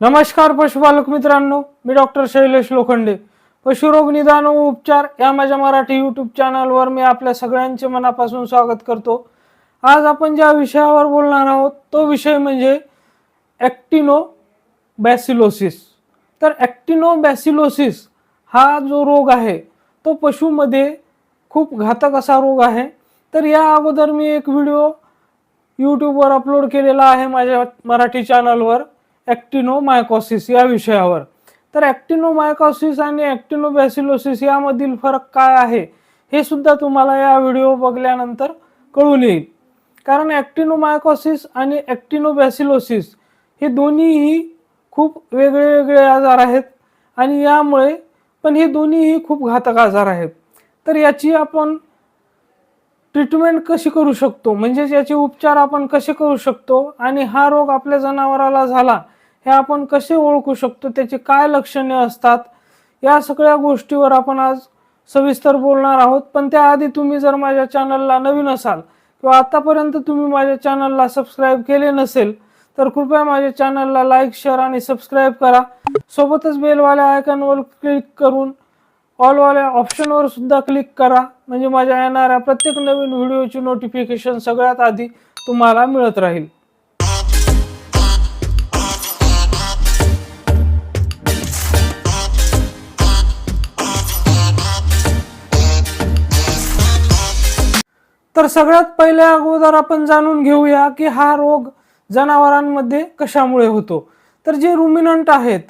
नमस्कार पशुपालक मित्रांनो मी डॉक्टर शैलेश लोखंडे. पशुरोग निदान व उपचार या माझ्या मराठी यूट्यूब चॅनलवर मी आपल्या सगळ्यांचे मनापासून स्वागत करतो. आज आपण ज्या विषयावर बोलणार आहोत तो विषय म्हणजे ॲक्टिनो बॅसिलोसिस तर ॲक्टिनो बॅसिलोसिस हा जो रोग आहे तो पशुमध्ये खूप घातक असा रोग आहे. तर या अगोदर मी एक व्हिडिओ यूट्यूबवर अपलोड केलेला आहे माझ्या मराठी चॅनलवर ॲक्टिनोमायकॉसिस या विषयावर. तर ॲक्टिनोमायकॉसिस आणि ॲक्टिनो बॅसिलोसिस यामधील फरक काय आहे हे सुद्धा तुम्हाला या व्हिडिओ बघल्यानंतर कळून येईल. कारण ॲक्टिनोमायकॉसिस आणि ॲक्टिनोबॅसिलोसिस हे दोन्हीही खूप वेगळे वेगळे आजार आहेत आणि यामुळे पण हे दोन्हीही खूप घातक आजार आहेत. तर याची आपण ट्रीटमेंट कशी करू शकतो म्हणजेच याचे उपचार आपण कसे करू शकतो आणि हा रोग आपल्या जनावराला झाला हे आपण कसे ओळखू शकतो? त्याची काय लक्षणे असतात? या सगळ्या गोष्टीवर आपण आज सविस्तर बोलणार आहोत. पण त्याआधी तुम्ही जर माझ्या चॅनलला नवीन असाल किंवा आतापर्यंत तुम्ही माझ्या चॅनलला सबस्क्राईब केले नसेल तर कृपया माझ्या चॅनलला लाईक शेअर आणि सबस्क्राईब करा. सोबतच बेलवाल्या आयकॉनवर क्लिक करून ऑलवाल्या ऑप्शनवर सुद्धा क्लिक करा. म्हणजे माझ्या येणाऱ्या प्रत्येक नवीन व्हिडिओची नोटिफिकेशन सगळ्यात आधी तुम्हाला मिळत राहील. तर सगळ्यात पहिले अगोदर आपण जाणून घेऊया की हा रोग जनावरांमध्ये कशामुळे होतो. तर जे रुमिनंट आहेत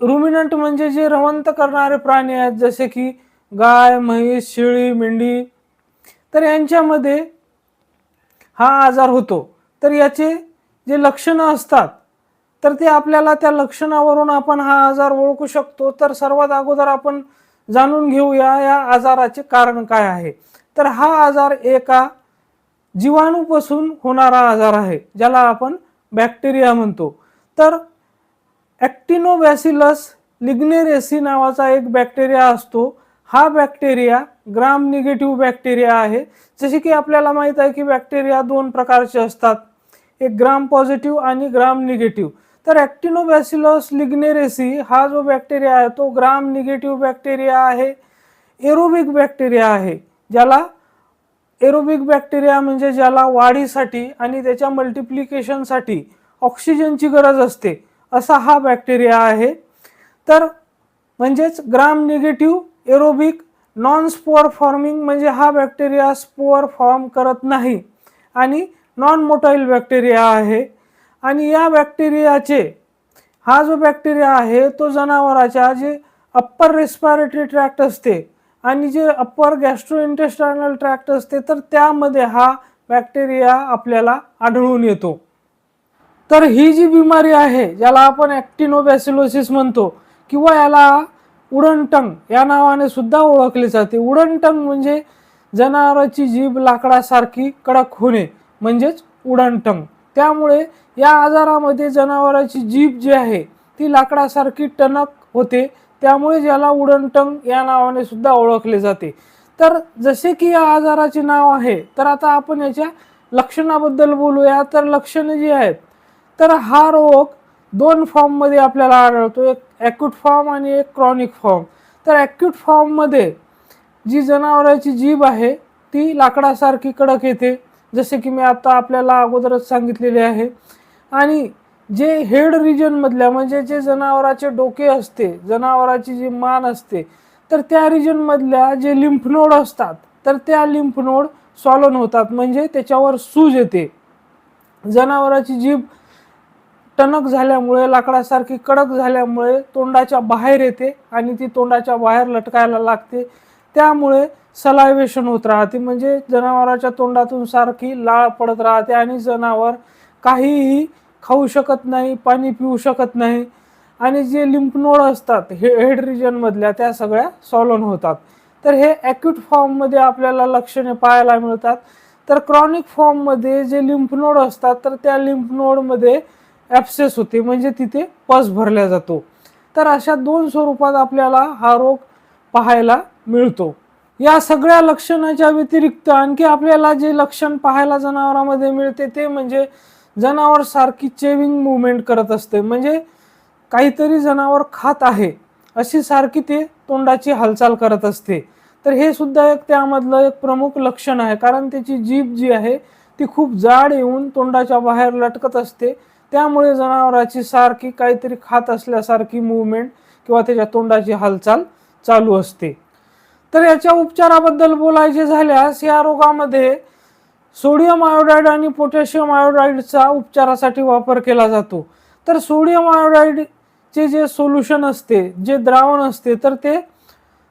रुमिनंट म्हणजे जे रवंत करणारे प्राणी आहेत जसे की गाय म्हैस शेळी मेंढी तर यांच्यामध्ये हा आजार होतो. तर याचे जे लक्षणं असतात तर ते आपल्याला त्या लक्षणावरून आपण हा आजार ओळखू शकतो. तर सर्वात अगोदर आपण जाणून घेऊया या आजाराचे कारण काय आहे. तर हा आजार एका जीवाणूपासून होणारा आजार आहे ज्याला आपण बॅक्टेरिया म्हणतो. तर ॲक्टिनोबॅसिलस लिग्नेरेसी नावाचा एक बॅक्टेरिया असतो. हा बॅक्टेरिया ग्राम निगेटिव्ह बॅक्टेरिया आहे. जसे की आपल्याला माहीत आहे की बॅक्टेरिया दोन प्रकारचे असतात. एक ग्राम पॉझिटिव्ह आणि ग्राम निगेटिव्ह. तर ॲक्टिनोबॅसिलस लिग्नेरेसी हा जो बॅक्टेरिया आहे तो ग्राम निगेटिव्ह बॅक्टेरिया आहे. एरोबिक बॅक्टेरिया आहे. ज्याला एरोबिक बॅक्टेरिया म्हणजे ज्याला वाढीसाठी आणि त्याच्या मल्टिप्लिकेशनसाठी ऑक्सिजनची गरज असते असा हा बॅक्टेरिया आहे. तर म्हणजेच gram negative aerobic non spore forming म्हणजे हा बॅक्टेरिया स्पोअर फॉर्म करत नाही आणि नॉन मोटाईल बॅक्टेरिया आहे. आणि या बॅक्टेरियाचे हा जो बॅक्टेरिया आहे तो जनावराच्या जे अप्पर रेस्पायरेटरी ट्रॅक्ट असते आणि जे अप्पर गॅस्ट्रो इंटेस्टायनल ट्रॅक्ट असते तर त्यामध्ये हा बॅक्टेरिया आपल्याला आढळून येतो. तर ही जी बिमारी आहे ज्याला आपण ॲक्टिनोबॅसिलोसिस म्हणतो किंवा याला उडणटंग या नावाने सुद्धा ओळखले जाते. उडणटंग म्हणजे जनावराची जीभ लाकडासारखी कडक होणे म्हणजेच उडणटंग त्यामुळे या आजारामध्ये जनावराची जीभ जी आहे ती लाकडासारखी टणक होते त्यामुळे ज्याला उडणटंग या नावाने सुद्धा ओळखले जाते. तर जसे की या आजाराचे नाव आहे तर आता आपण याच्या लक्षणाबद्दल बोलूया. तर लक्षणे जी आहेत तर हा रोग दोन फॉर्ममध्ये आपल्याला आढळतो. एक ॲक्यूट फॉर्म आणि एक क्रॉनिक फॉर्म तर ॲक्यूट फॉर्ममध्ये जी जनावराची जीभ आहे ती लाकडासारखी कडक येते जसे की मी आता आपल्याला अगोदरच सांगितलेले आहे. आणि जे हेड रिजनमधल्या म्हणजे जे जनावराचे डोके असते जनावराची जी मान असते तर त्या रिजनमधल्या जे लिम्फनोड असतात तर त्या लिम्फनोड सॉलन होतात. म्हणजे त्याच्यावर सूज येते. जनावराची जीभ टणक झाल्यामुळे लाकडासारखी कडक झाल्यामुळे तोंडाच्या बाहेर येते आणि ती तोंडाच्या बाहेर लटकायला लागते. त्यामुळे सलायवेशन होत राहते. म्हणजे जनावराच्या तोंडातून सारखी लाळ पडत राहते आणि जनावर काहीही खाऊ शकत नाही पाणी पिऊ शकत नाही. आणि जे लिम्फनोड असतात हे हेड रिजनमधल्या त्या सगळ्या सॉलन होतात. तर हे ॲक्यूट फॉर्ममध्ये आपल्याला लक्षणे पाहायला मिळतात. तर क्रॉनिक फॉर्ममध्ये जे लिम्फनोड असतात तर त्या लिम्फनोडमध्ये ॲप्सेस होते म्हणजे तिथे पस भरला जातो. तर अशा दोन स्वरूपात आपल्याला हा रोग पाहायला मिळतो. या सगळ्या लक्षणाच्या व्यतिरिक्त आणखी आपल्याला जे लक्षण पाहायला जनावरांमध्ये मिळते ते म्हणजे जनावर सारखी चेविंग मुवमेंट करत असते. म्हणजे काहीतरी जनावर खात आहे अशी सारखी ते तोंडाची हालचाल करत असते. तर हे सुद्धा एक त्यामधलं एक प्रमुख लक्षण आहे. कारण त्याची जीभ जी आहे ती खूप जाड येऊन तोंडाच्या बाहेर लटकत असते. त्यामुळे जनावराची सारखी काहीतरी खात असल्यासारखी मुवमेंट किंवा त्याच्या तोंडाची हालचाल चालू असते. तर याच्या उपचाराबद्दल बोलायचे झाल्यास या रोगामध्ये सोडियम आयोडाईड आणि पोटॅशियम आयोडाईडचा उपचारासाठी वापर केला जातो. तर सोडियम आयोडाईडचे जे सोल्युशन असते जे द्रावण असते तर ते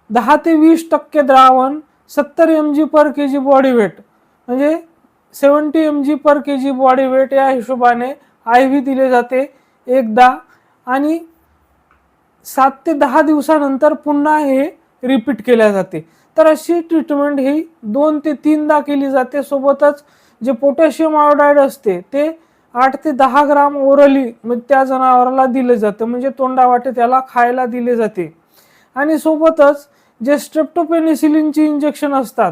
दहा ते वीस टक्के द्रावण सत्तर M G per K G body weight म्हणजे seventy M G per K G body weight या हिशोबाने आय व्ही दिले जाते एकदा. आणि सात ते दहा दिवसानंतर पुन्हा हे रिपीट केल्या जाते. तर अशी ट्रीटमेंट ही दोन ते तीनदा केली जाते. सोबतच जे पोटॅशियम आयोडाईड असते ते आठ ते दहा ग्राम ओरली म्हणजे त्या जनावराला दिले जातं. म्हणजे तोंडावाटे त्याला खायला दिले जाते. आणि सोबतच जे स्ट्रेप्टोपेनिसिलिनचे इंजेक्शन असतात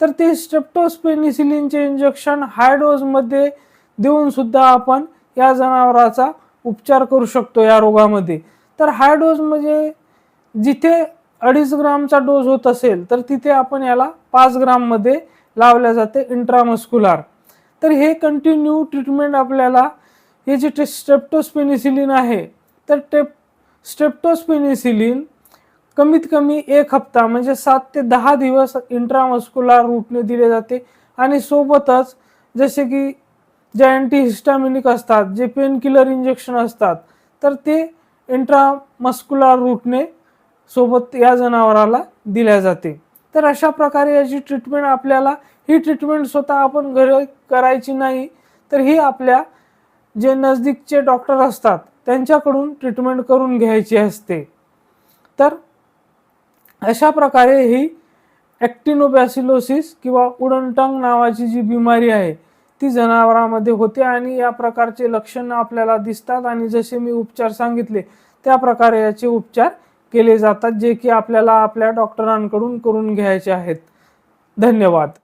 तर ते स्ट्रेप्टोस्पेनिसिलिनचे इंजेक्शन हाय डोजमध्ये देऊन सुद्धा आपण या जनावराचा उपचार करू शकतो या रोगामध्ये. तर हाय डोज म्हणजे जिथे अडीच ग्रामचा डोस होत असेल तर तिथे आपण याला पाच ग्राममध्ये लावल्या जाते इंट्रामस्क्युलार तर हे कंटिन्यू ट्रीटमेंट आपल्याला हे जे स्ट्रेप्टोस्पेनिसिलिन आहे तर टेप स्ट्रेप्टोस्पेनिसिलिन कमीत कमी एक हप्ता म्हणजे सात ते दहा दिवस इंट्रामस्क्युलर रूटने दिले जाते. आणि सोबतच जसे की जे अँटीहिस्टामिनिक असतात जे पेनकिलर इंजेक्शन असतात तर ते इंट्रामस्क्युलर रूटने सोबत या जनावराला दिल्या जाते. तर अशा प्रकारे याची ट्रीटमेंट आपल्याला ही ट्रीटमेंट स्वतः आपण घरी करायची नाही तर ही आपल्या जे नजदीकचे डॉक्टर असतात त्यांच्याकडून ट्रीटमेंट करून घ्यायची असते. तर अशा प्रकारे ही ॲक्टिनोबॅसिलोसिस किंवा उडनटंग नावाची जी बिमारी आहे ती जनावरांमध्ये होते आणि या प्रकारचे लक्षणं आपल्याला दिसतात. आणि जसे मी उपचार सांगितले त्या प्रकारे याचे उपचार केले जातात जे की आपल्याला आपल्या डॉक्टरांकडून करून घ्यायचे आहेत. धन्यवाद.